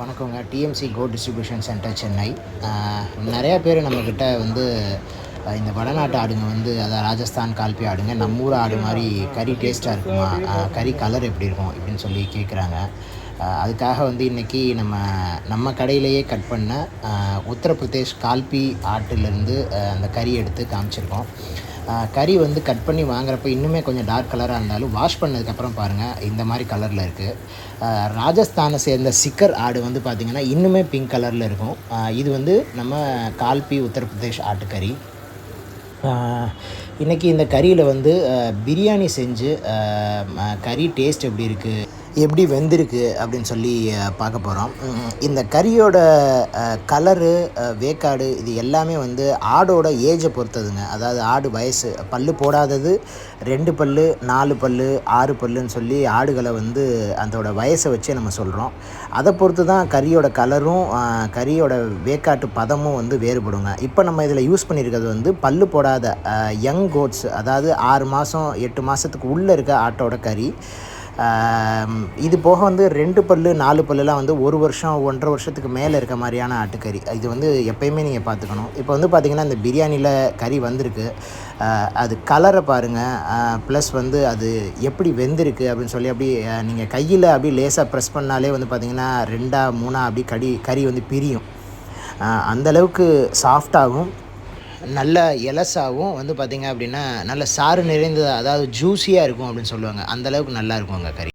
வணக்கங்க. TMC co distribution centre Chennai நிறையா பேர் நம்மக்கிட்ட வந்து இந்த வடநாட்டு ஆடுங்க வந்து அதாவது ராஜஸ்தான் கால்பி ஆடுங்க நம்ம ஊர் ஆடு மாதிரி கறி டேஸ்ட்டாக இருக்குமா? கறி கலர் எப்படி இருக்கும் இப்படின்னு சொல்லி கேட்குறாங்க அதுக்காக வந்து இன்றைக்கி நம்ம நம்ம கடையிலேயே கட் பண்ண உத்தரப்பிரதேஷ் கால்பி ஆட்டிலேருந்து அந்த கறி எடுத்து காமிச்சிருக்கோம். கறி வந்து கட் பண்ணி வாங்குறப்ப இன்னுமே கொஞ்சம் டார்க் கலராக இருந்தாலும் வாஷ் பண்ணதுக்கப்புறம் பாருங்கள் இந்த மாதிரி கலரில் இருக்குது ராஜஸ்தானை சேர்ந்த சிக்கர் ஆடு வந்து பார்த்திங்கன்னா இன்னுமே பிங்க் கலரில் இருக்கும். இது வந்து நம்ம கால்பி உத்தரப்பிரதேஷ் ஆட்டுக்கறி இன்றைக்கி இந்த கறியில் வந்து பிரியாணி செஞ்சு கறி டேஸ்ட் எப்படி இருக்குது எப்படி வெந்திருக்கு அப்படின்னு சொல்லி பார்க்க போகிறோம் இந்த கறியோட கலரு வேக்காடு இது எல்லாமே வந்து ஆடோட ஏஜை பொறுத்ததுங்க. அதாவது ஆடு வயசு பல்லு போடாதது ரெண்டு பல்லு நாலு பல் ஆறு பல்லுன்னு சொல்லி ஆடுகளை வந்து அதோட வயசை வச்சே நம்ம சொல்கிறோம் அதை பொறுத்து தான் கறியோட கலரும் கறியோட வேக்காட்டு பதமும் வந்து வேறுபடுங்க. இப்போ நம்ம இதில் யூஸ் பண்ணியிருக்கிறது வந்து பல்லு போடாத யங் கோட்ஸ் அதாவது ஆறு மாதம் எட்டு மாதத்துக்கு உள்ளே இருக்க ஆட்டோட கறி. இது போக வந்து ரெண்டு பல்லு நாலு பல்லுலாம் வந்து ஒரு வருஷம் ஒன்றரை வருஷத்துக்கு மேலே இருக்க மாதிரியான ஆட்டுக்கறி. இது வந்து எப்பயுமே நீங்கள் பார்த்துக்கணும். இப்போ வந்து பார்த்திங்கன்னா இந்த பிரியாணியில் கறி வந்திருக்கு. அது கலரை பாருங்கள் ப்ளஸ் வந்து அது எப்படி வெந்திருக்கு அப்படின்னு சொல்லி அப்படி நீங்கள் கையில் அப்படி லேசாக ப்ரெஸ் பண்ணாலே வந்து பார்த்திங்கன்னா ரெண்டாக மூணாக அப்படி கடி கறி வந்து பிரியும். அந்தளவுக்கு சாஃப்டாகும் நல்ல எலசாகவும் வந்து பார்த்திங்க அப்படின்னா நல்ல சாறு நிறைந்தது அதாவது ஜூஸியாக இருக்கும் அப்படின்னு சொல்லுவாங்க. அந்த அளவுக்கு அங்கே கறி.